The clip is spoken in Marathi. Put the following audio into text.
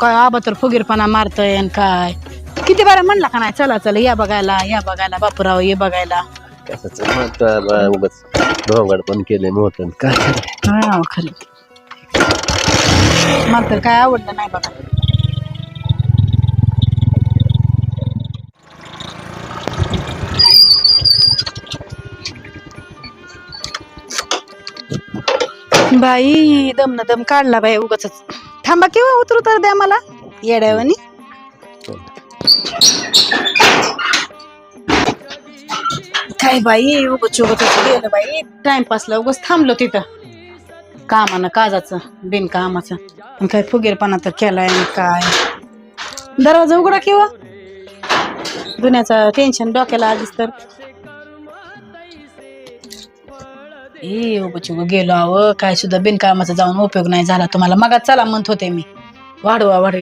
काय आबा तर फुगीरपणा मारतय आणि काय? किती बारा म्हणला का नाही चला चला या बघायला या बघायला बापूराव ये बघायला. कशाच? उगच ढोंगड पण केले मोठं काय हा खरं मला तर काय आवडलं नाही बघा. बाई दम न दम काढला बाई उगाच थांबा किंवा उतरू तर द्या मला? येड्यावानी. काय बाई उगच उगच गेलं बाई. टाइमपासला उगच थांबलो तिथं. कामानं काजाचं बिनकामाचं. आणि काय फुगेरपणा तर केलाय आणि काय. दरवाजा उघडा किंवा दुन्याचं टेन्शन डोक्याला आधीच तर. ए उगच उग गेलो अहो काय सुद्धा बिनकामाचा जाऊन उपयोग नाही झाला. तुम्हाला मगाच चला म्हणत होते मी. वाढवा वाढ